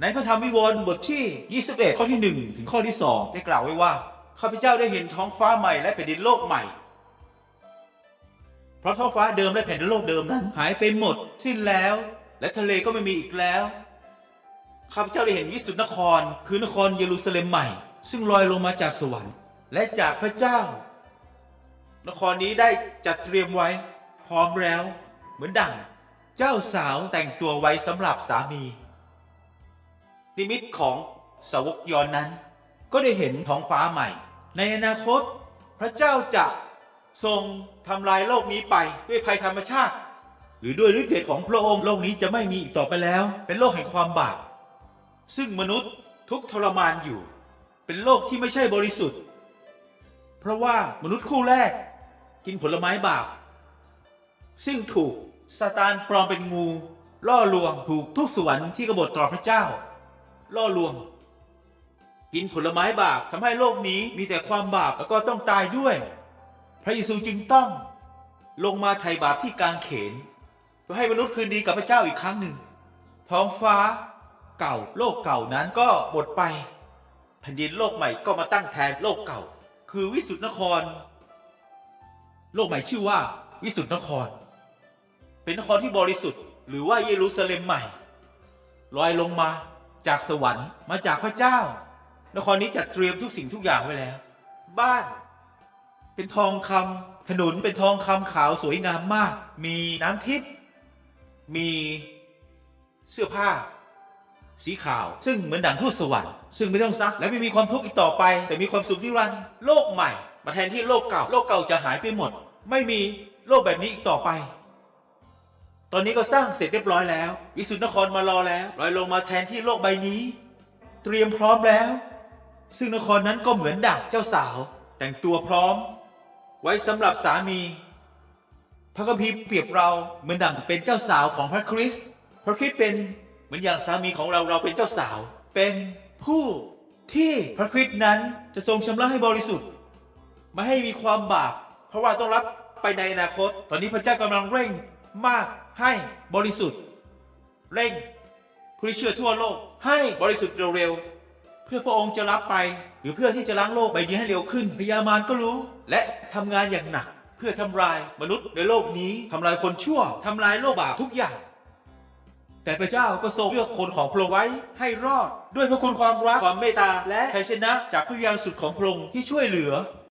ในพระธรรมวิวรณ์บทที่ 21 ข้อที่ 1 ถึงข้อที่ 2 ได้กล่าวไว้ว่าข้าพเจ้าได้เห็นท้องฟ้าใหม่และแผ่นดินโลกใหม่ เพราะท้องฟ้าเดิมและแผ่นดินโลกเดิมนั้น หายไปหมด สิ้นแล้ว และทะเลก็ไม่มีอีกแล้วข้าพเจ้าได้เห็นวิสุทธินคร คือนครเยรูซาเล็มใหม่ ซึ่งลอยลงมาจากสวรรค์ และจากพระเจ้า นครนี้ได้จัดเตรียมไว้ พร้อมแล้ว เหมือนดั่ง เจ้าสาวแต่งตัวไว้สำหรับสามี นิมิตของสาวกยอนนั้น ก็ได้เห็นท้องฟ้าใหม่ ในอนาคต พระเจ้าจะทรงทำลายโลกนี้ไปด้วยภัยธรรมชาติ หรือด้วยฤทธิ์เดชของพระองค์โลกนี้จะไม่มีอีกต่อไปแล้ว เป็นโลกแห่งความบาปซึ่งมนุษย์ทุกทรมานอยู่ เป็นโลกที่ไม่ใช่บริสุทธิ์ เพราะว่ามนุษย์คู่แรก กินผลไม้บาปซึ่งถูกซาตานปลอมเป็นงู ล่อลวงถูกทุกสวรรค์ที่กบฏต่อพระเจ้า ล่อลวง กินผลไม้บาปทำให้โลกนี้มีแต่ความบาปแล้วก็ต้องตายด้วย พระเยซูจึงต้อง ลงมาไถ่บาปที่กางเขนเพื่อให้มนุษย์คืนดีกับพระเจ้าอีกครั้งหนึ่ง ท้องฟ้าเก่าโลกเก่านั้นก็หมดไป แผ่นดินโลกใหม่ก็มาตั้งแทนโลกเก่า คือวิสุทธินคร โลกใหม่ชื่อว่า วิสุทธินคร เป็นนครที่บริสุทธิ์หรือว่าเยรูซาเล็มใหม่ลอยลงมา จากสวรรค์มาจากพระเจ้านครนี้จัดเตรียมทุกสิ่งทุกอย่างไว้แล้ว บ้านเป็นทองคำถนนเป็นทองคำขาวสวยงามมาก มีน้ำทิพย์มีเสื้อผ้า สีขาว ซึ่งเหมือนดั่งทูตสวรรค์ซึ่งไม่ต้องซัก และไม่มีความทุกข์อีกต่อไป แต่มีความสุขนิรันโลกใหม่ มาแทนที่โลกเก่า โลกเก่าจะหายไปหมด ไม่มีโลกแบบนี้อีกต่อไป ตอนนี้ก็สร้างเสร็จเรียบร้อยแล้ว วิสุทธินครมารอแล้วลอยลงมาแทนที่โลกใบนี้ เตรียมพร้อมแล้ว ซึ่งนครนั้นก็เหมือนดั่งเจ้าสาว แต่งตัวพร้อม ไว้สำหรับสามี พระคัมภีร์เปรียบเราเหมือนดั่งเป็นเจ้าสาวของพระคริสต์พระคริสต์เป็นเหมือนอย่างสามีของเราเราเป็นเจ้าสาว เป็นผู้ที่พระคริสต์นั้นจะทรงชำระให้บริสุทธิ์ไม่ให้มีความบาปเพราะว่าต้องรับไปในอนาคต ตอนนี้พระเจ้ากำลังเร่ง มากให้บริสุทธิ์ เร่งผู้ที่เชื่อทั่วโลกให้บริสุทธิ์เร็วๆเพื่อพระองค์จะรับไป หรือเพื่อที่จะล้างโลกใบนี้ให้เร็วขึ้นพญามารก็รู้ และทำงานอย่างหนัก เพื่อทำลายมนุษย์ในโลกนี้ทำลายคนชั่วทำลายโลกบาปทุกอย่าง แต่พระเจ้าก็ทรงเลือกคนของพระองค์ไว้ให้รอด ด้วยพระคุณความรักความเมตตาและชัยชนะจากพระวิญญาสุดของพระองค์ที่ช่วยเหลือ